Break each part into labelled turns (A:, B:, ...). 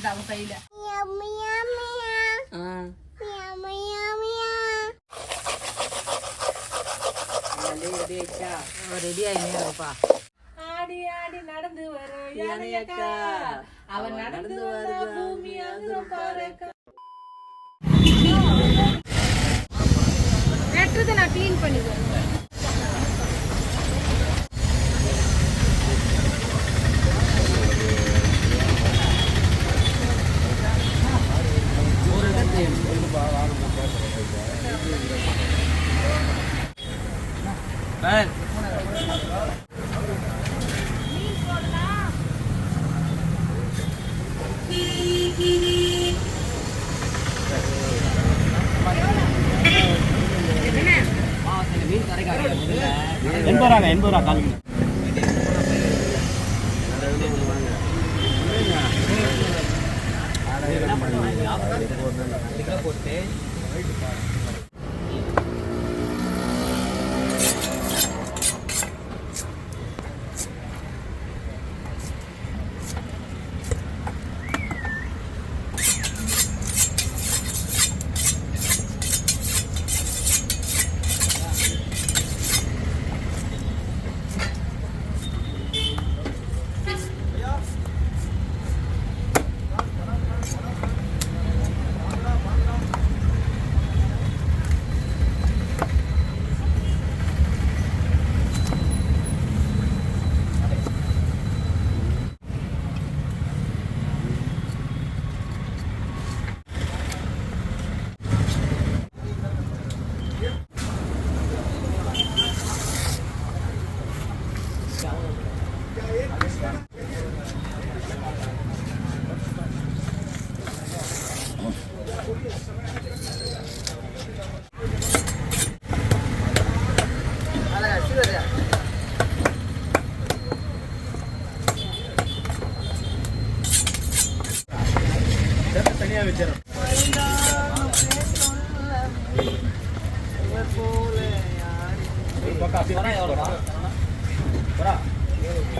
A: அது வந்து அவன் கையில. ரெடி ஆயிப்பா ஆடி ஆடி நடந்து வர யானையக்கா அவன் நடந்து வர
B: রাখালি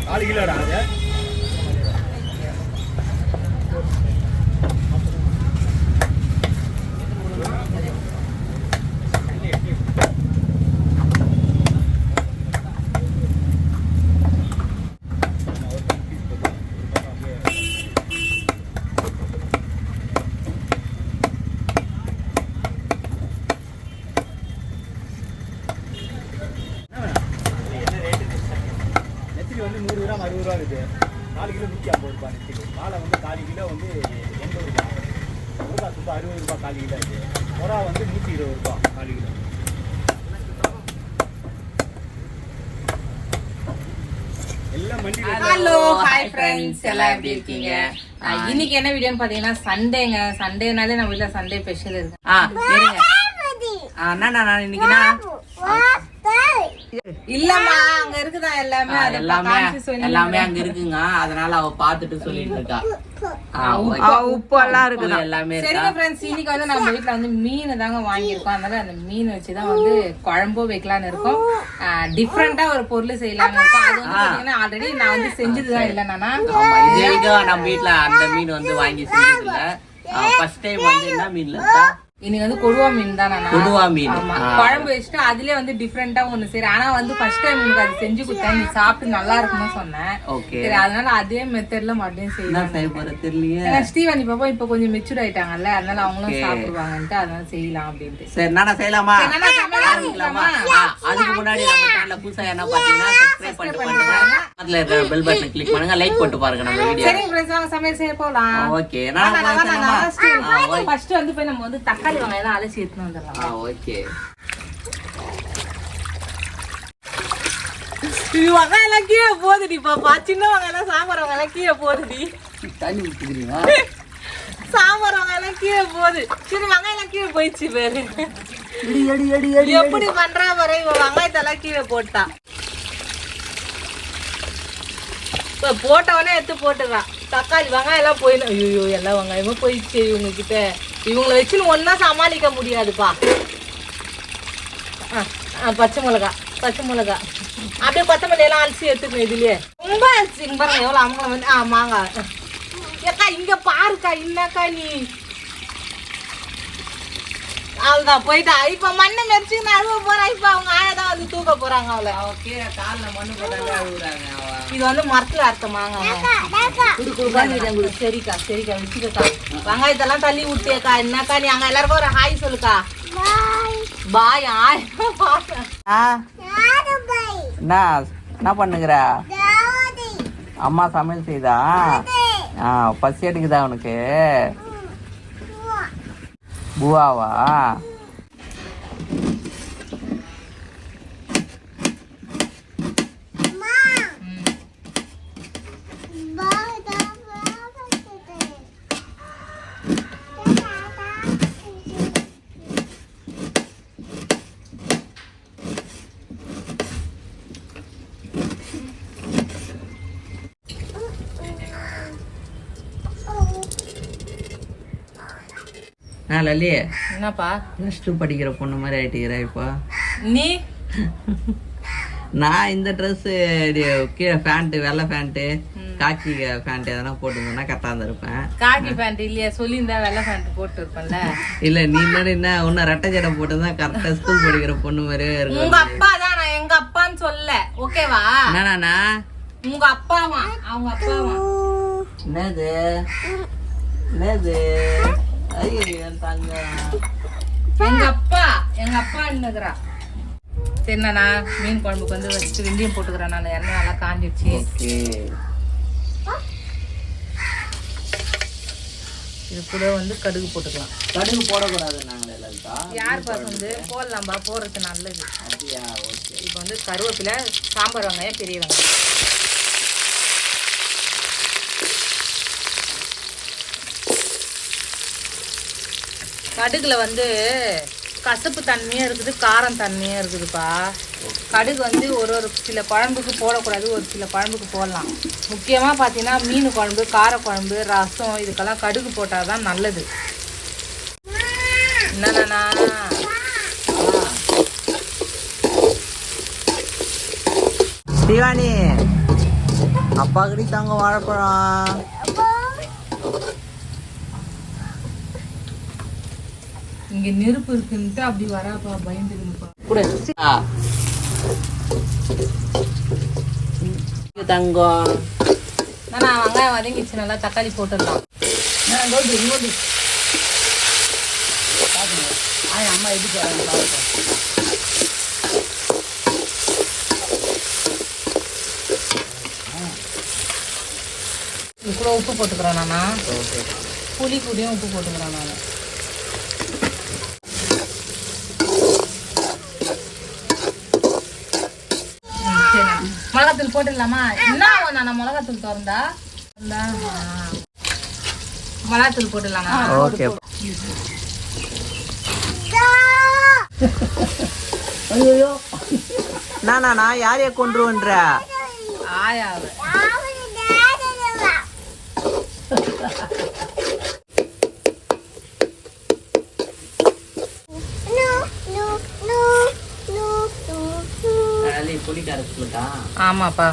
B: நாலு கிலோடா அது நெத்திலி வந்து நூறு கிராம் அறுபது ரூபா இருக்குது நாலு கிலோ நூற்றி ஐம்பது ரூபாய் நெத்திலி வாழை வந்து காலு கிலோ வந்து எண்பது ரூபாய் முருகா சுத்தம் அறுபது ரூபாய் காலு கிலோ இருக்குது மொரா வந்து நூற்றி இருபது ரூபாய் காலு கிலோ எல்லாம் மண்டி
A: ஹலோ ஹாய் ஃப்ரெண்ட்ஸ் எல்லாம் எப்படி இருக்கீங்க? இன்னைக்கு என்ன வீடியோன்னு பாத்தீங்கன்னா சண்டேங்க. சண்டேனாலே நம்ம வீட்ல சண்டே ஸ்பெஷல் இருக்கு.
C: ஆ சரிங்க ஆ என்னண்ணா நான் இன்னைக்குண்ணா
A: இல்லம்மா அங்க இருக்குதா எல்லாமே?
C: எல்லாமே எல்லாமே அங்க இருக்குங்க. அதனால அவ பாத்துட்டு சொல்லிட்டு இருக்கா.
A: உப்பு எல்லாம்
C: எல்லாமே இருக்கா?
A: சரிங்க ஃப்ரெண்ட்ஸ் இன்னைக்கு வந்து நம்ம வீட்ல வந்து மீன் தாங்க வாங்கியிருக்கோம். அதனால அந்த மீன் வச்சுதான் வந்து குழம்பும் வைக்கலாம்னு இருக்கோம். டிஃப்ரெண்டா ஒரு பொருள் செய்யலாம்னு இருக்கோம். அது வந்து பாத்தீங்கன்னா ஆல்ரெடி நான் வந்து செஞ்சதுதான் இல்லை நானா.
C: இது நம்ம வீட்ல அந்த மீன் வந்து வாங்கி செஞ்சது இல்ல. ஃபர்ஸ்ட் டைம் வந்து என்ன மீன்ல இருக்கா?
A: இன்னைக்கு வந்து கொடுவா மீன் தான் நானா
C: கொடுவா மீன்.
A: குழம்பு வச்சுட்டு அதுலயே வந்து டிஃப்ரெண்டா ஒண்ணு சரி ஆனா வந்து ஃபர்ஸ்ட் டைம் எனக்கு அது செஞ்சு கொடுத்தேன். நீ சாப்பிட்டு நல்லா இருக்கும்னு சொன்னேன்.
C: ஓகே.
A: சரி அதனால அதே மெத்தட்ல மறுபடியும்
C: என்ன
A: செய்யலாம்
C: செய்ய போற தெரியலையே.
A: ஏன்னா ஸ்டீவன் இப்ப இப்ப கொஞ்சம் மெச்சூர் ஆயிட்டாங்கல்ல அதனால அவங்களும் சாப்பிடுவாங்கன்ட்டு அதனால செய்யலாம் அப்படின்ட்டு.
C: சரி நானா செய்யலாமா?
A: சரி,
C: ஆரம்பிக்கலாமா? அதுக்கு முன்னாடி நம்ம சேனல்ல புதுசா என்ன பாத்தீங்கன்னா சப்ஸ்கிரைப் பண்ணிட்டு பாருங்க. அதுல இருக்கிற பெல் பட்டன் கிளிக் பண்ணுங்க. லைக் போட்டு பாருங்க நம்ம வீடியோ
A: சரிங்க ஃப்ரெண்ட்ஸ் வாங்க சமையல் செய்ய போலாம்.
C: ஓகே. நான்
A: ஃபர்ஸ்ட் வந்து போய் நம்ம வந்து தக்காளி வெங்காயம் அலசி எடுத்துன்னு வந்துடலாம்.
C: ஆ ஓகே.
A: இது வெங்காயம் எல்லாம் கீழே போகுதுடி பாப்பா. சின்ன வெங்காயம் எல்லாம் சாம்பார் வெங்காயம் எல்லாம் கீழே போகுதுடி
C: தண்ணி
A: சாம்பார் வெங்காயம் எல்லாம் கீழே போகுது சின்ன வெங்காயம் எல்லாம் கீழே போயிடுச்சு பேரு. எப்படி பண்றா பாரு இவன் வெங்காயத்தெல்லாம் கீழே போட்டா. இப்போ போட்டவனே எடுத்து போட்டுறான். தக்காளி வெங்காயம் எல்லாம் போயிடும் ஐயோ எல்லா வெங்காயமும் போயிடுச்சு இவங்க கிட்ட இவங்கள வச்சுன்னு ஒன்றா சமாளிக்க முடியாதுப்பா. ஆ, ஆ, பச்சை மிளகா பச்சை மிளகா. அப்படியே கொத்தமல்லி எல்லாம் அலசி எடுத்துக்கணும் இதுலயே. ரொம்ப அலசிங்க பாருங்க எவ்வளோ அமங்கலம் வந்து ஆ மாங்காய். ஏக்கா இங்கே பாருக்கா என்னக்கா நீ? அவள்தான் போயிட்டா. இப்ப மண்ணை மெரிச்சு நான் அழுவ போறேன் இப்ப அவங்க ஆயா தான் வந்து தூக்க போறாங்க அவளை.
C: அவ கீழே கால்ல மண்ணு போட்டாலே அழுகுறாங்க அவ
A: இது வந்து மரத்துல அர்த்தமாங்க குடு குடு சரிக்கா சரிக்கா வச்சுக்கக்கா. வெங்காயத்தெல்லாம் தள்ளி விட்டியக்கா என்னக்கா நீ அங்க எல்லாருக்கும் ஒரு ஹாய் சொல்லுக்கா. பாய். ஆய்.
C: என்ன என்ன பண்ணுகிற? அம்மா சமையல் செய்தா? ஆ பசி எடுக்குதா உனக்கு? பூவாவா நான் லல்லி
A: என்னப்பா?
C: ப்ளஸ் டூ படிக்கிற பொண்ணு மாதிரி ஆயிட்டுக்கிறா இப்போ.
A: நீ?
C: நான் இந்த ட்ரெஸ்ஸு கீழே பேண்ட்டு வெள்ளை பேண்ட்டு காக்கி பேண்ட் எதனா போட்டுருந்தேன்னா கரெக்டாக இருந்திருப்பேன்
A: காக்கி பேண்ட் இல்லையா சொல்லியிருந்தா வெள்ளை பேண்ட் போட்டு இருப்பேன்ல
C: இல்லை நீ என்ன என்ன இன்னும் ரெட்டை ஜடை போட்டு தான் கரெக்டாக ஸ்கூல் படிக்கிற பொண்ணு மாதிரியே இருக்கும்
A: உங்க அப்பா தான் நான் எங்க அப்பான்னு சொல்ல ஓகேவா
C: என்னண்ணா?
A: உங்க அப்பாவா? அவங்க அப்பாவா?
C: என்னது? என்னது?
A: எங்க அப்பா எங்க அப்பா என்னங்கிறா சரிண்ணா மீன் குழம்புக்கு வந்து வச்சுட்டு வெந்தயம் போட்டுக்கிறேன் நான். எண்ணெய் நல்லா காஞ்சிடுச்சு. இது கூட வந்து கடுகு போட்டுக்கலாம்.
C: கடுகு போடக்கூடாது நாங்களே லலிதா.
A: யார் பாஸ் வந்து? போடலாம்பா போடுறது நல்லது.
C: அப்படியா? ஓகே.
A: இப்போ வந்து கருவேப்பிலை சாம்பார் வெங்காயம் பெரிய வெங்காயம். கடுகில் வந்து கசப்பு தன்மையும் இருக்குது காரம் தன்மையும் இருக்குதுப்பா. கடுகு வந்து ஒரு ஒரு சில குழம்புக்கு போடக்கூடாது ஒரு சில குழம்புக்கு போடலாம். முக்கியமாக பார்த்தீங்கன்னா மீன் குழம்பு கார குழம்பு ரசம் இதுக்கெல்லாம் கடுகு போட்டால் தான் நல்லது. என்னண்ணா
C: சிவானி அப்பா கிட்ட தாங்க வாழைப்பழம்.
A: இங்க நெருப்பு இருக்குன்ட்டு அப்படி வராப்பா பயந்துருப்பா
C: தங்கம்.
A: நான் வெங்காயம் வதங்கிச்சு நல்லா தக்காளி போட்டுடலாம்.
C: அம்மா பாருங்க.
A: இது கூட உப்பு போட்டுக்கிறேன் நானா. புளி கூடயும் உப்பு போட்டுக்கிறேன் நான். மிளகாத்தூள் போட்டுடலாமா? என்ன ஆகும்? நான் மிளகாத்தூள் திறந்தா. மிளகாத்தூள் போட்டுடலாமா?
C: ஓகே. நானா நான் யாரைய கொண்டுருவன்ற
A: ஆயாவ
C: புளி கரைச்சுட்டா
A: ஆமாப்பா.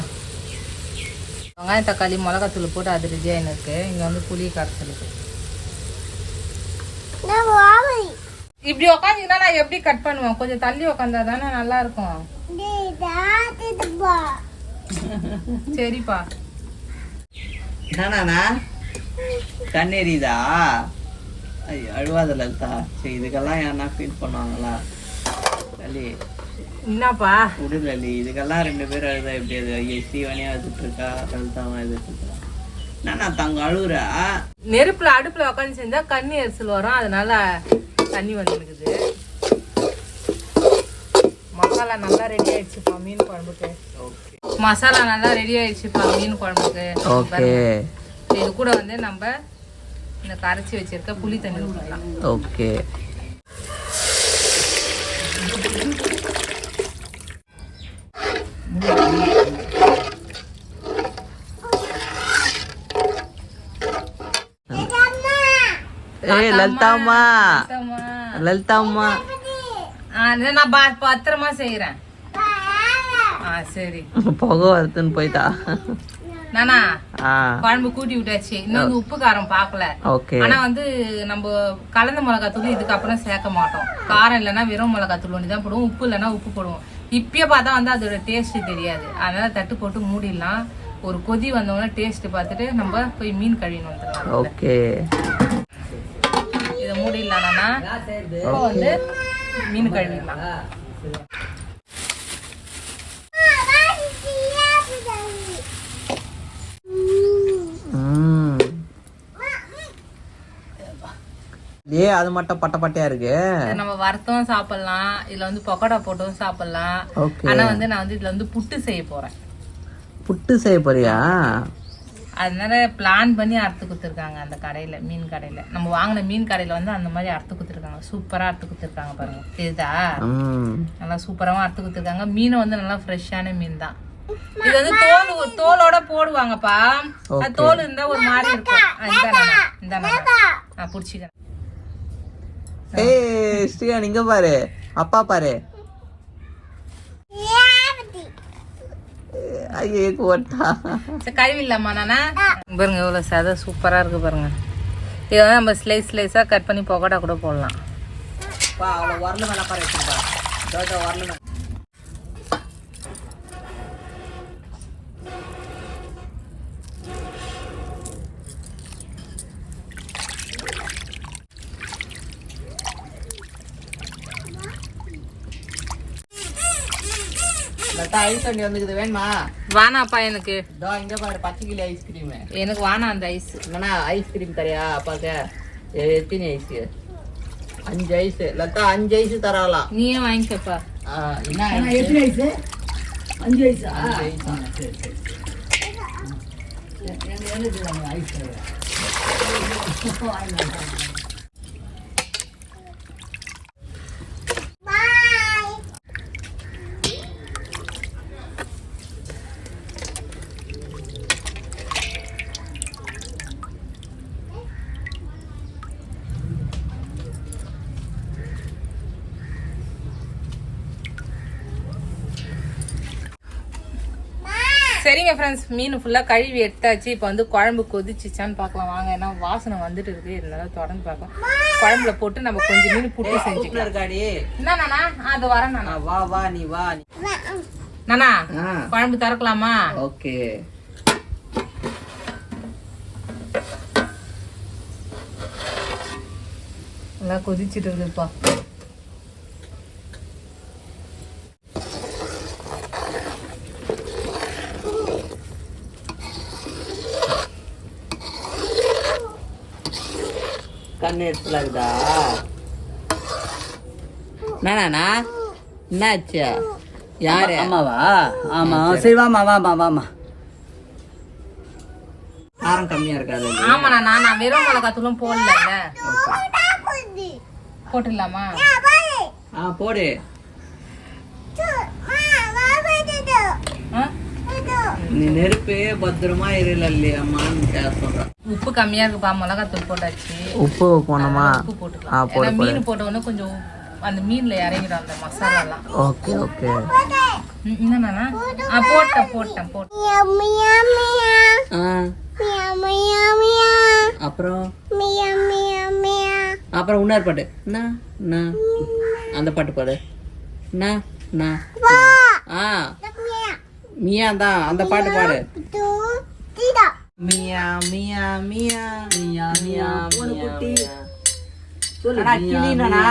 A: வெங்காயம் தக்காளி மிளகாத்தூள் போட்டு அது ஆயின்னு இருக்கு இங்க வந்து புளி கரைச்சலுக்கு இப்படி உக்காந்தீங்கன்னா நான் எப்படி கட் பண்ணுவேன்? கொஞ்சம் தள்ளி உக்காந்தா தானே நல்லா இருக்கும் சரிப்பா.
C: நானா கண்ணெறிதா ஐயோ அழுவாத லலிதா. சரி இதுக்கெல்லாம் யாருன்னா ஃபீல் பண்ணுவாங்களா? லலி
A: என்னப்பா?
C: விடு லலி இதுக்கெல்லாம் ரெண்டு பேரும் அழுதா எப்படி? அது ஐயோ ஸ்ரீவானியா அழுதுட்டு இருக்கா லலிதாவும் அழுதுட்டு இருக்கா நானா தங்க அழுகுறா?
A: நெருப்புல அடுப்புல உட்காந்து செஞ்சா கண்ணி எரிச்சல் வரும். அதனால தண்ணி வந்துருக்குது. மசாலா நல்லா ரெடி ஆயிடுச்சுப்பா. மீன் குழம்புக்கு.
C: ஓகே.
A: மசாலா நல்லா ரெடி ஆயிடுச்சுப்பா மீன் குழம்புக்கு.
C: ஓகே.
A: இது கூட வந்து நம்ம இந்த கரைச்சி வச்சிருக்க புளி தண்ணி ஊற்றலாம்
C: ஓகே. ஏய் லலிதாம்மா. லலிதாம்மா.
A: நான் பா- பத்திரமா செய்யறேன் ஆ சரி.
C: புகை வருதுன்னு போயிட்டா.
A: நானா? குழம்பு கூட்டி விட்டாச்சு. இன்னும் உப்பு காரம் பார்க்கல ஆனா வந்து நம்ம கலந்த மிளகாத்தூள் இதுக்கப்புறம் சேர்க்க மாட்டோம். காரம் இல்லைன்னா வெறும் மிளகாத்தூள் ஒன்று தான் போடுவோம். உப்பு இல்லைன்னா உப்பு போடுவோம். இப்பயே பார்த்தா வந்து அதோட டேஸ்ட் தெரியாது. அதனால தட்டு போட்டு மூடிடலாம். ஒரு கொதி வந்தோடனே டேஸ்ட் பார்த்துட்டு நம்ம போய் மீன் கழுவின்னு வந்துடலாம்
C: ஓகே.
A: இதை மூடிடலாம்னா இப்போ வந்து மீன் கழுவிடலாம்
C: ம் ஏ அது மட்டும் பட்ட பட்டையா இருக்கு?
A: நம்ம வறுத்தும் சாப்பிடலாம். இதுல வந்து பக்கோடா போட்டும் சாப்பிடலாம். ஆனா வந்து நான் வந்து இதுல வந்து புட்டு செய்ய போறேன்.
C: புட்டு செய்ய போறியா?
A: அதனால பிளான் பண்ணி அறுத்து கொடுத்துருக்காங்க அந்த கடையில மீன் கடையில. நம்ம வாங்கின மீன் கடையில வந்து அந்த மாதிரி அறுத்து கொடுத்துருக்காங்க. சூப்பரா அறுத்து கொடுத்துருக்காங்க பாருங்க. தெரியுதா? நல்லா சூப்பராவும் அறுத்து கொடுத்துருக்காங்க. மீனும் வந்து நல்லா ஃப்ரெஷ்ஷான மீன் தான். இது வந்து தோல் தோலோட போடுவாங்கப்பா. தோல் இருந்தா ஒரு மாதிரி இருக்கும். இந்தாண்ணா. நான் பிடிச்சிக்கிறேன்.
C: ஏய் ஸ்ரீயா நீங்க பாரு அப்பா பாரு ஐயே கோட்டா
A: நானா பாருங்க எவ்வளோ சதை சூப்பராக இருக்கு பாருங்க இதை நம்ம ஸ்லைஸ் ஸ்லைஸாக கட் பண்ணி பக்கோடா கூட போடலாம்
C: பா அவளை வரல மேல பாரு வச்சுப்பா தோட்ட லதா ஐஸ் வண்டி வந்துக்குது. வேணுமா?
A: வானாப்பா எனக்கு.
C: இதோ இங்க பாரு பச்சை கிளி ஐஸ்கிரீம்
A: எனக்கு வானா அந்த ஐஸ்
C: என்னண்ணா ஐஸ்கிரீம் தரியா அப்பாக்கு எத்தனை ஐஸ் அஞ்சு ஐஸ் லதா அஞ்சு ஐஸ் தராலாம்
A: நீயே வாங்கிக்கப்பா.
C: என்ன ஐஸ் அஞ்சு ஐஸா
A: சரிங்க ஃப்ரெண்ட்ஸ் மீன் ஃபுல்லாக கழுவி எடுத்தாச்சு. இப்போ வந்து குழம்பு கொதிச்சிச்சான்னு பார்க்கலாம். வாங்க ஏன்னா வாசனை வந்துட்டு இருக்கு. இருந்தாலும் தொடர்ந்து பார்க்கலாம். குழம்புல போட்டு நம்ம கொஞ்சம் மீன் புட்டு செஞ்சுக்கலாம்.
C: இருக்காடி.
A: என்ன நானா? ஆ, அது வரேன்
C: வா வா நீ வா
A: நானா? குழம்பு திறக்கலாமா?
C: ஓகே.
A: நல்லா கொதிச்சிட்டு இருக்குப்பா
C: கண்ணு எடுத்துல இருக்குதா? நானா என்னாச்சு? யாரு?
D: ஆமாவா ஆமா சரி. வாமா வாமா வாமா
C: காரம் கம்மியா இருக்காது.
A: ஆமா நானா நான் வெறும் மிளகாத்தூளும் போடல போட்டுடலாமா?
C: ஆ போடு
A: ஆ?
C: நீ நெருப்பு பத்திரமா இருலல்லி அம்மான்னு சொல்றேன்
A: உப்பு கம்மியா இருக்குப்பா மிளகாத்தூள் போட்டாச்சு.
C: உப்பு போனோமா
A: உப்பு
C: ஆ,
A: போட்டுக்கலாம்
C: போடு,
A: ஏன்னா மீன் போட்ட உடனே கொஞ்சம் அந்த மீன்ல இறங்கிடும் அந்த மசாலாலாம்.
C: Okay okay.
A: ம், என்னண்ணா? ஆ போட்டேன் போட்டேன் போட்டேன்.
C: அப்புறம்? அப்புறம் இன்னொரு பாட்டு. நா நா. அந்த பாட்டு பாடு. நா நா. ஆ. மியா தான் அந்த பாட்டு பாடு. மியா மியா மியா. மியா மியா குட்டி. சொல்லு கிளி நானா?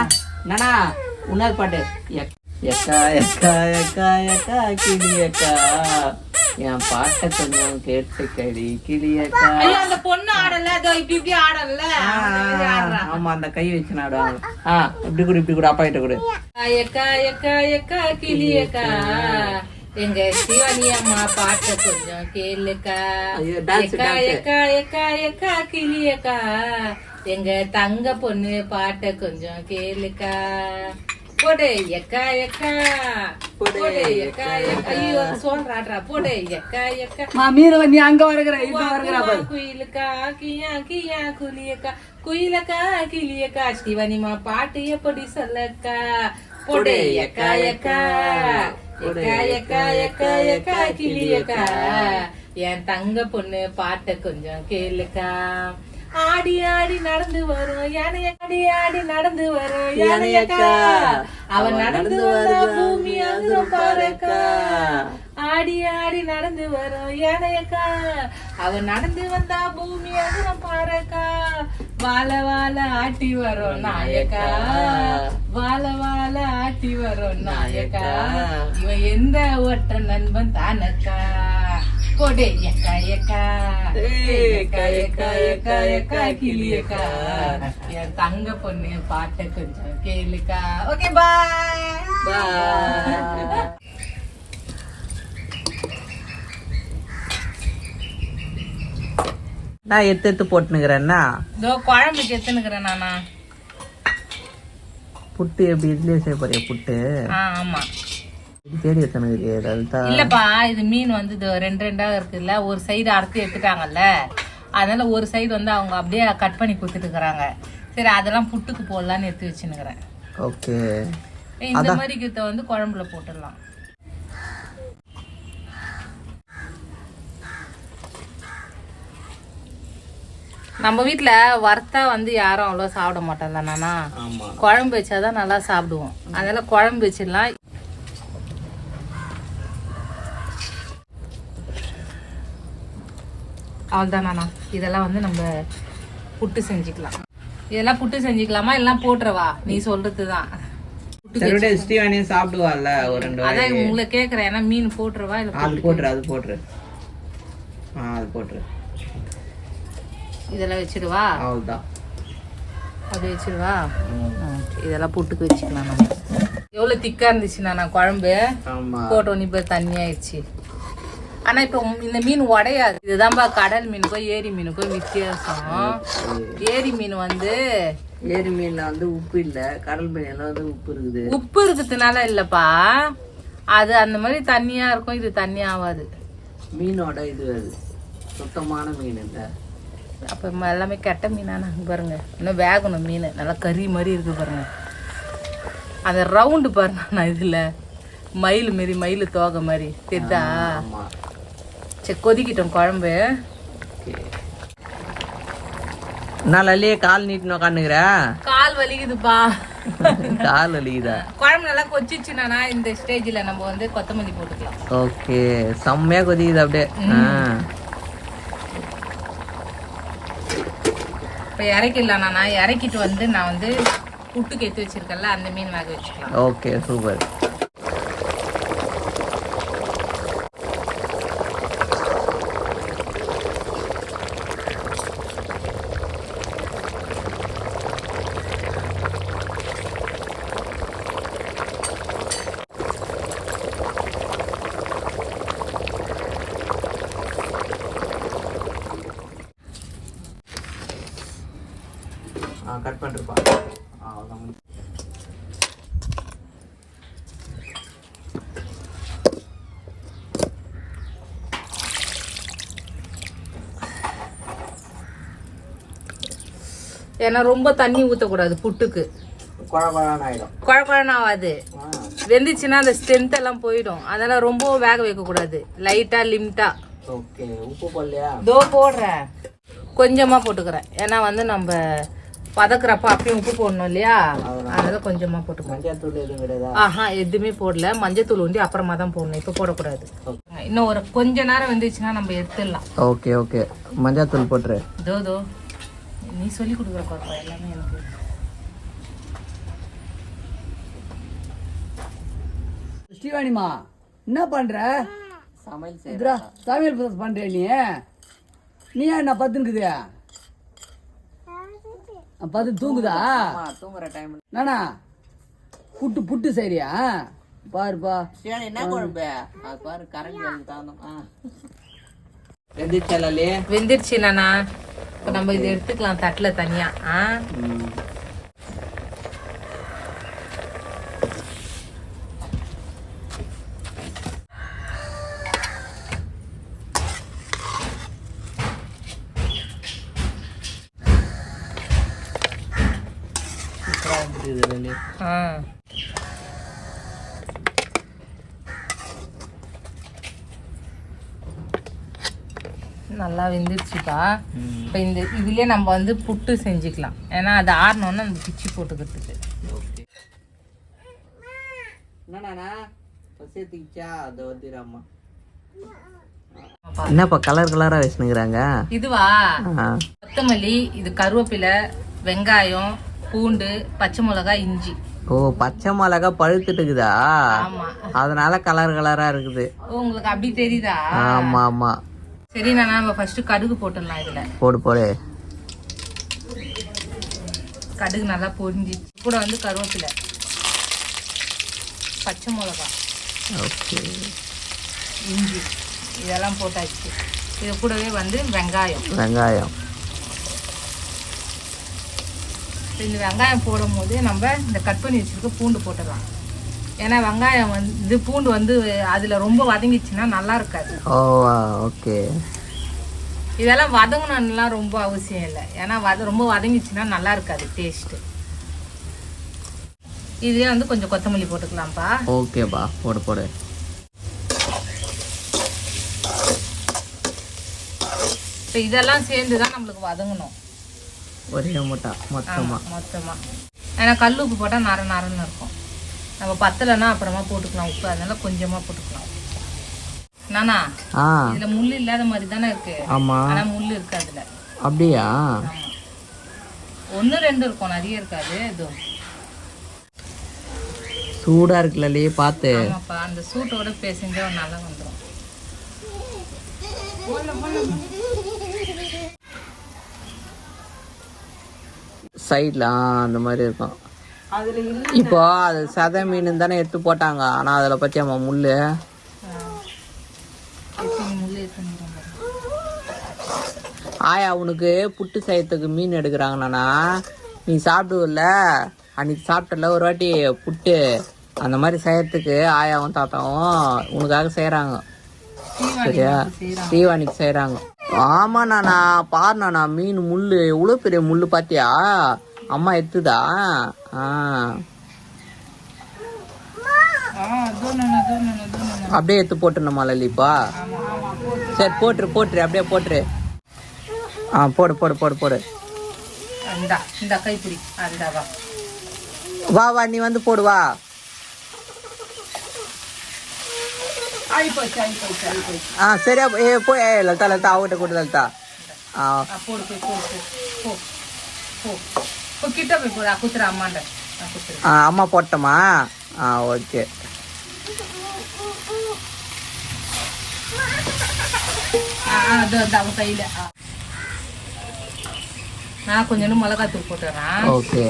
C: இன்னொரு பாட்டு. எக்- எக்கா எக்கா எக்கா எக்கா கிளி எக்கா. என் பாட்டை கொஞ்சம் கேட்டு கடி கிளி எக்கா.
A: அந்த பொண்ணு ஆடல. அதோ இப்படி இப்படி ஆடல.
C: ஆமா அந்த கை வச்சு நாடுவாங்க ஆ இப்படி கூட இப்படி கூட அப்பா கிட்ட கூட.
A: எக்கா எக்கா எக்கா கிளி எக்கா. எங்க சிவானி அம்மா பாட்ட கொஞ்சம் கேளுக்கா. எக்கா. எக்கா எக்கா எக்கா கிளி எக்கா எங்க தங்க பொண்ணு பாட்ட கொஞ்சம் கேளுக்கா. போடு எக்கா எக்கா போடு, எக்கா எக்கா ஐயோ சொல்றாட்ரா போடு எக்கா எக்கா
D: மீன் நீ அங்க வருகிற இங்க வருகிற
A: குயிலுக்கா கியா கியா குலியக்கா குயிலக்கா கிளியக்கா. ஸ்ரீவனிமா பாட்டு எப்படி சொல்லக்கா? போடு எக்கா எக்கா கிளியக்கா. என் தங்க பொண்ணு பாட்ட கொஞ்சம் கேளுக்கா. ஆடி ஆடி நடந்து வரும். யானைய ஆடி ஆடி நடந்து வரும். யானையக்கா அவன் நடந்து வந்தா பூமி அங்குறம் பாருக்கா ஆடி ஆடி நடந்து வரும். யானையக்கா அவன் நடந்து வந்தா பூமி அங்குறம் பாருக்கா வாழ வாழ ஆட்டி வரும் நாயக்கா வாழ வாழ ஆட்டி வரும் நாயக்கா இவன் எந்த ஒற்ற நண்பன் தானக்கா? போடே எக்கா எக்கா எக்கா எக்கா எக்கா எக்கா கிளியக்கா என் தங்க பொண்ணு பாட்ட கொஞ்சம் கேளுக்கா ஓகே பாய்.
C: நான் எடுத்து எடுத்து போட்டுனுக்கிறேன்னா
A: இதோ குழம்புக்கு எத்தனுக்குறேன் நானா.
C: புட்டு எப்படி இதுலயே செய்ய போறியா புட்டு?
A: ஆ ஆமா.
C: தேடி ஏதாவது
A: இல்லப்பா இது மீன் வந்து இது ரெண்டு ரெண்டா இருக்குல்ல ஒரு சைடு அறுத்து எடுத்துட்டாங்கல்ல அதனால ஒரு சைடு வந்து அவங்க அப்படியே கட் பண்ணி கொடுத்துட்டு இருக்கிறாங்க சரி அதெல்லாம் புட்டுக்கு போடலான்னு எடுத்து வச்சுன்னுக்குறேன்.
C: ஓகே.
A: இந்த மாதிரி கிட்ட வந்து குழம்புல போட்டுடலாம். நம்ம வீட்ல வறுத்தா வந்து யாரும் அவ்வளோ சாப்பிட மாட்டோம் தானா
C: ஆமா.
A: குழம்பு வச்சாதான் நல்லா சாப்பிடுவோம். அதனால குழம்பு வச்சிடலாம். அவ்வளோதானா இதெல்லாம் வந்து நம்ம புட்டு செஞ்சுக்கலாம். இதெல்லாம் புட்டு செஞ்சுக்கலாமா? எல்லாம் போட்டுறவா? நீ சொல்றது தான்
C: சாப்பிடுவாள்ல ஒரு ரெண்டு வாய்
A: அதான் உங்களை கேட்குறேன் ஏன்னா மீன் போட்டுருவா இல்லை
C: அது போட்டுரு அது போட்டுரு. ஆ அது போட்டுரு.
A: இதெல்லாம் வச்சிடுவா?
C: அவ்வளோதான்
A: அது வச்சிடுவா? ம், இதெல்லாம் புட்டுக்கு வச்சுக்கலாம் நம்ம. எவ்வளோ திக்கா இருந்துச்சுண்ணா நான் குழம்பு? போட்டோன்னு இப்போ தண்ணி ஆயிடுச்சு. ஆனா இப்போ இந்த மீன் உடையாது. இதுதான்பா கடல் மீனுக்கும் ஏரி மீனுக்கும் வித்தியாசம். ஏரி மீன் வந்து
C: ஏரி மீன்ல வந்து உப்பு இல்ல. கடல் மீன்ல வந்து உப்பு இருக்குது.
A: உப்பு இருக்கிறதுனால இல்லப்பா. அது அந்த மாதிரி தண்ணியா இருக்கும் இது தண்ணி ஆகாது
C: மீனோட இது அது. சுத்தமான மீன் இல்ல.
A: அப்ப எல்லாமே கெட்ட மீனானா? பாருங்க. இன்னும் வேகணும் மீன். நல்லா கறி மாதிரி இருக்கு பாருங்க. அந்த ரவுண்டு பாருங்க. நான் இதுல மயில் மாரி மயில் தோகை மாதிரி தெரியுதா சரி கொதிக்கிட்டோம் குழம்பு.
C: நான் லல்லியே கால் நீட்டின்னு உக்காந்துக்கிற?
A: கால் வலிக்குதுப்பா.
C: கால் வலிக்குதா?
A: குழம்பு நல்லா கொச்சிச்சுனா இந்த ஸ்டேஜ்ல நம்ம வந்து கொத்தமல்லி போட்டுக்கலாம்.
C: ஓகே செம்மையா கொதிக்குது அப்படியே.
A: இப்போ இறக்கிடலாம் நான் இறக்கிட்டு வந்து நான் வந்து புட்டுக்கு எடுத்து வச்சிருக்கேன்ல அந்த மீன் வேக வச்சுக்கலாம்.
C: Okay super. ஆ கட் பண்ணிருப்பா அவ்வளோதான்
A: ஏன்னா ரொம்ப தண்ணி ஊற்றக்கூடாது புட்டுக்கு.
C: குழ குழான்னு ஆயிடும்
A: குழ குழன்னு ஆகாது வெந்துச்சுன்னா அந்த ஸ்ட்ரென்த் எல்லாம் போயிடும். அதெல்லாம் ரொம்ப வேக வைக்கக்கூடாது. லைட்டா லிமிட்டா
C: ஓகே உப்பு போடலையா?
A: தோ போடுறேன். கொஞ்சமா போட்டுக்கிறேன். ஏன்னா வந்து நம்ம பதக்குறப்ப அப்பயும் உப்பு போடணும் இல்லையா? அதனால கொஞ்சமா போட்டுக்கிறேன்
C: மஞ்சள் தூள் எதுவும் கிடையாதா.
A: ஆஹா எதுவுமே போடல. மஞ்சத்தூள் உண்டி அப்புறமா தான் போடணும். இப்போ போடக்கூடாது. இன்னும் ஒரு கொஞ்ச நேரம் வந்துச்சுன்னா நம்ம எடுத்துடலாம்.
C: Okay okay. மஞ்சள் தூள் போட்டுரு.
A: தோ தோ நீ சொல்லி கொடுக்குற பாப்பா எல்லாமே எனக்கு.
D: ஸ்ரீவாணிமா என்ன பண்ற?
C: சமையல் செய்ய
D: இதுரா சமையல் பண்ற நீ? நீ என்ன பத்துனுக்குது பத்து தூங்குதா?
C: தூங்குற டைம்
D: நானா? புட்டு புட்டு சரியா பாருப்பா.
C: சரி என்ன குழம்பு? அது பாரு கரண்ட் வந்து தாந்தோம். ஆ. வெந்துச்சலே
A: வெந்துருச்சு நானா. இப்போ நம்ம இதை எடுத்துக்கலாம் தட்டில் தனியா. ஆ? ஆ. நல்லா வெந்துருச்சுப்பா. இப்போ இந்த இதுலயே நம்ம வந்து புட்டு செஞ்சுக்கலாம். ஏன்னா அது ஆறணும்னா நம்ம பிச்சு போட்டுக்கிறதுக்கு.
C: என்னப்பா கலர் கலராக வச்சுனுக்குறாங்க?
A: இதுவா? கொத்தமல்லி இது கருவேப்பிலை வெங்காயம் பூண்டு பச்சை மிளகாய் இஞ்சி.
C: ஓ பச்சை மிளகா பழுத்துட்டுக்குதா?
A: ஆமா.
C: அதனால கலர் கலராக இருக்குது.
A: ஓ உங்களுக்கு அப்படி தெரியுதா?
C: ஆமா ஆமா.
A: சரி நான் நம்ம ஃபர்ஸ்ட் கடுகு போட்டுடலாம் இதுல.
C: போடு போடு.
A: கடுகு நல்லா பொரிஞ்சு கூட வந்து கருவேப்பிலை. பச்சை மிளகாய்
C: ஓகே.
A: இஞ்சி. இதெல்லாம் போட்டாச்சு. இது கூடவே வந்து வெங்காயம்.
C: வெங்காயம்
A: இப்ப இந்த வெங்காயம் போடும் போது நம்ம இந்த கட் பண்ணி வச்சிருக்க பூண்டு போட்டுடலாம் ஏன்னா வெங்காயம் வந்து இது பூண்டு வந்து அதில் ரொம்ப வதங்கிச்சுன்னா நல்லா இருக்காது.
C: ஓகே.
A: இதெல்லாம் வதங்கணும்லாம் ரொம்ப அவசியம் இல்லை. ஏன்னா வத ரொம்ப வதங்கிச்சுன்னா நல்லா இருக்காது டேஸ்ட்டு இதே வந்து கொஞ்சம் கொத்தமல்லி போட்டுக்கலாம்ப்பா.
C: ஓகேப்பா போடு போடு.
A: இப்போ இதெல்லாம் சேர்ந்து தான் நம்மளுக்கு வதங்கணும்.
C: ஒரே மூட்டா மொத்தமா?
A: மொத்தமாக ஏன்னா கல் உப்பு போட்டால் நர நரன்னு இருக்கும். நம்ம பத்தலைன்னா அப்புறமா போட்டுக்கலாம். உப்பு அதனால கொஞ்சமாக போட்டுக்கலாம். நானா?
C: ஆ.
A: இதில் முள் இல்லாத மாதிரி தானே இருக்கு.
C: ஆமா.
A: ஆனால் முள் இருக்கு அதில்.
C: அப்படியா?
A: ஒன்று ரெண்டு இருக்கும். நிறைய இருக்காது இது
C: சூடா இருக்குல்லலே பார்த்து.
A: ஆமாப்பா. அந்த சூட்டோட பேசஞ்சா நல்லா வந்துடும்
C: சைடில் அந்த மாதிரி இருக்கும். இப்போ அது சதை மீன் தானே எடுத்து போட்டாங்க. ஆனா அதுல முள்ளு?
A: எத்தனை முள்
C: ஆயா உனக்கு புட்டு செய்யறதுக்கு மீன் எடுக்கிறாங்கண்ணா நீ சாப்பிடுவல்ல? அன்னைக்கு சாப்பிட்டல ஒரு வாட்டி புட்டு. அந்த மாதிரி செய்யறதுக்கு ஆயாவும் தாத்தாவும் உனக்காக செய்யறாங்க சரியா? ஸ்ரீவாணிக்கு செய்யறாங்க ஆமா நானா பாரு நானா மீன் முள்ளு. எவ்வளவு பெரிய முள்ளு பாத்தியா? அம்மா எத்துதா? ஆ. அப்படியே எடுத்து போட்டுருணுமா லலிப்பா? சரி போட்டுரு போட்டுரு அப்படியே போட்டுரு. ஆ போடு போடு போடு போடு.
A: வா.
C: வா வா நீ வந்து போடு ஆ சரியா ஏ போய் லலிதா லலிதா அவகிட்ட கொடு லலிதா. ஆ.
A: ஆ
C: அம்மா போட்டோமா? ஆ ஓகே.
A: நான் கொஞ்சோண்டு மிளகாத்தூள் போட்டுறேன்.
C: ஓகே.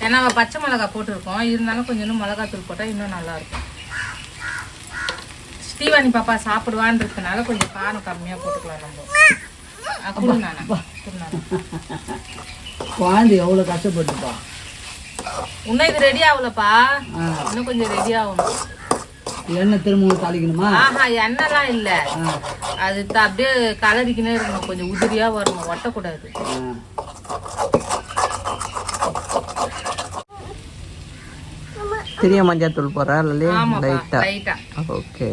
A: ஏன்னா பச்சை மிளகா போட்டிருக்கோம். இருந்தாலும் கொஞ்சோண்டு மிளகாத்தூள் போட்டால் இன்னும் நல்லா இருக்கும். ஸ்ரீவாணி பாப்பா சாப்பிடுவான்றதுனால கொஞ்சம் காரம் கம்மியாக போட்டுக்கலாம் நம்ம. ஆ, குடு நானா. குடு நானா.
D: குழந்தை எவ்வளோ கஷ்டப்பட்டுப்பா.
A: இன்னும் இது ரெடி ஆகலப்பா.
D: ஆ.
A: இன்னும் கொஞ்சம் ரெடி ஆகணும்.
D: எண்ணெய் திரும்பவும் தாளிக்கணுமா?
A: ஆஹா எண்ணெய்லாம் இல்லை.
D: ஆ.
A: அது அப்படியே கலரிக்கினே இருக்கணும். கொஞ்சம் உதிரியா வரணும். ஒட்டக்கூடாது.
D: ஆ.
C: பெரிய மஞ்சள் தூள் லைட்டா
A: லைட்டா
C: ஓகே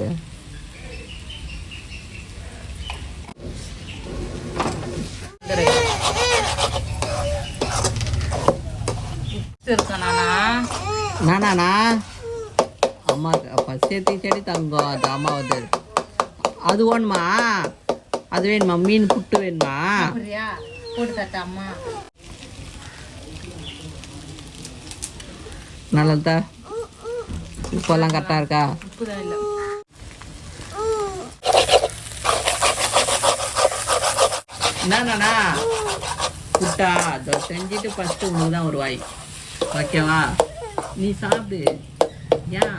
A: இருக்கா நானா?
C: நானாண்ணா அம்மா பசேத்தி செடி தங்கம் அது அம்மா வந்து அது வேணுமா? அது வேணுமா? மீன் புட்டு வேணுமா?
A: அப்படியா? போட்டு தட்ட அம்மா.
C: நல்லதா உப்பெல்லாம் கரெக்டாக இருக்கா?
A: இல்லை.
C: என்னண்ணா புட்டா அதை செஞ்சுட்டு ஃபஸ்ட்டு உனக்கு தான் ஒரு வாய். ஓகேவா நீ சாப்பிடு ஏன்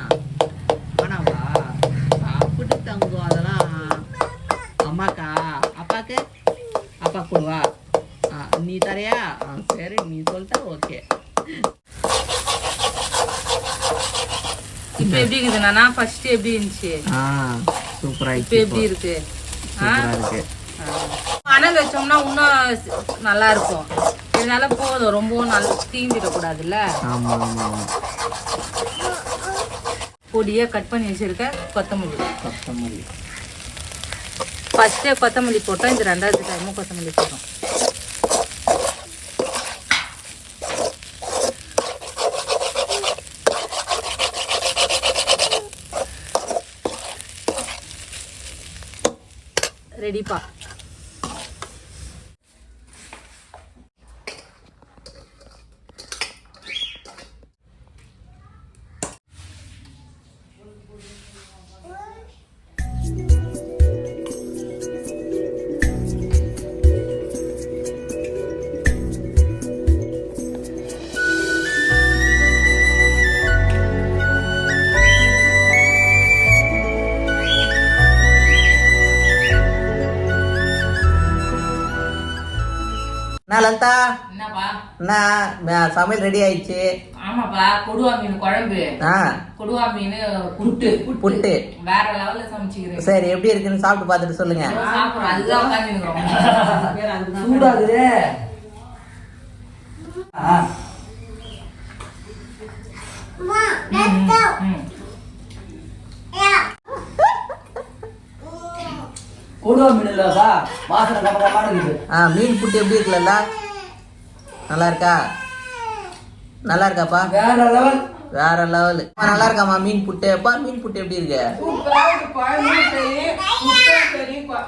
C: வேணாவா சாப்பிட்டு தங்கும் அதெல்லாம் அம்மாக்கா அப்பாக்கு அப்பா கொடுவா ஆ, நீ தரையா சரி நீ சொல்லிட்டா ஓகே
A: இப்போ எப்படி இருக்குது நானா ஃபர்ஸ்ட் எப்படி இருந்துச்சு
C: ஆ சூப்பராக
A: இப்போ எப்படி இருக்கு ஆ
C: சூப்பராக இருக்கு
A: அனல் வச்சோம்னா இன்னும் நல்லா இருக்கும் இதனால போதும். ரொம்பவும் நல்லா தீஞ்சிடக்கூடாதுல்ல
C: ஆமாம் ஆமாம் ஆமாம்
A: பொடியாக கட் பண்ணி வச்சிருக்க கொத்தமல்லி.
C: கொத்தமல்லி.
A: ஃபஸ்ட்டே கொத்தமல்லி போட்டோம் இது ரெண்டாவது டைமும் கொத்தமல்லி போட்டோம் ரெடிப்பா.
C: சமையல் ரெடி ஆயிடுச்சு.
A: ஆமாப்பா கொடுவா மீன் குழம்பு.
C: ஆ.
A: கொடுவா மீன் புட்டு.
C: புட்டு.
A: வேற லெவல்ல சமைச்சுக்கிறேன்.
C: சரி எப்படி இருக்குன்னு சாப்பிட்டு பார்த்துட்டு சொல்லுங்க.
A: சாப்பிடுறோம். அதுதான்
D: சூடாகுது. கொடுவா மீன் இல்லைப்பா வாசனை இருக்குது.
C: ஆ மீன் புட்டு எப்படி இருக்குல்ல நல்லா இருக்கா? நல்லா இருக்காப்பா
D: வேற லெவல்
C: வேற லெவல் நல்லா இருக்காமா மீன் புட்டு. அப்பா மீன் புட்டு எப்படி இருக்கு?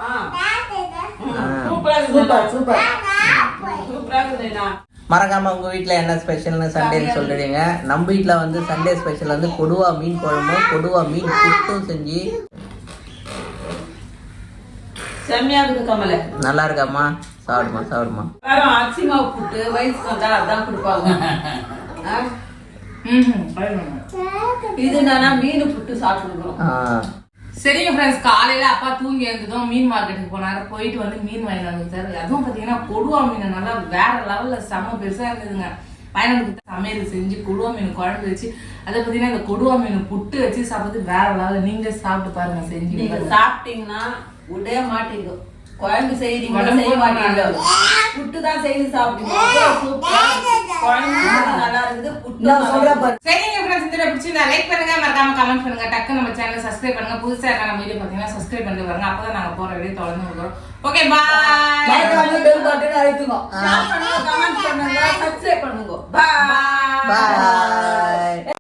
C: ஆ.
D: சூப்பர் சூப்பர்
C: மறக்காம உங்க வீட்ல என்ன ஸ்பெஷல்னு சண்டேன்னு சொல்லிடுங்க. நம்ம வீட்ல வந்து சண்டே ஸ்பெஷல் வந்து கொடுவா மீன் குழம்பும் கொடுவா மீன் புட்டும் செஞ்சு.
E: செம்மையா இருக்கு கமல.
C: நல்லா இருக்காம்மா சாப்பிடுமா? சாப்பிடுமா
E: அரிசி மாவு புட்டு வயசுக்கு வந்தா அதான் கொடுப்பாங்க? இது நானா மீன் புட்டு சாப்பிட்டுருக்கோம்.
C: ஆ.
A: சரிங்க ஃப்ரெண்ட்ஸ் காலையில அப்பா தூங்கி எழுந்ததும் மீன் மார்க்கெட்டுக்கு போனாரு. போயிட்டு வந்து மீன் வாங்கி வந்துட்டாரு அதுவும் பாத்தீங்கன்னா கொடுவா மீன் நல்லா வேற லெவல்ல செம பெருசா இருந்ததுங்க. பையனுக்கு சமையல் செஞ்சு கொடுவா மீன் குழம்பு வச்சு அதை பாத்தீங்கன்னா இந்த கொடுவா மீன் புட்டு வச்சு சாப்பிட்டு வேற லெவல் நீங்களே சாப்பிட்டு பாருங்க செஞ்சு
E: நீங்க. சாப்பிட்டீங்கன்னா விடவே மாட்டீங்க. குழம்பு செய்யறீங்க
A: உடம்பு
E: செய்ய மாட்டீங்க புட்டு தான் செய்து. குழம்பு நல்லா இருக்குது புட்டு
A: சரிங்க ஃப்ரெண்ட்ஸ் இந்த பிடிச்சிருந்தா லைக் பண்ணுங்க. மறக்காம கமெண்ட் பண்ணுங்க. டக்கு நம்ம சேனல் சப்ஸ்கிரைப் பண்ணுங்க. புதுசா இருக்க நம்ம வீடியோ பாத்தீங்கன்னா சப்ஸ்கிரைப் பண்ணிட்டு பாருங்க. அப்பதான் நாங்க போற வீடியோ தொடர்ந்து வந்துடும் ஓகே பாய்
E: கமெண்ட் பண்ணுங்க. சப்ஸ்கிரைப் பண்ணுங்க பாய்
C: பாய்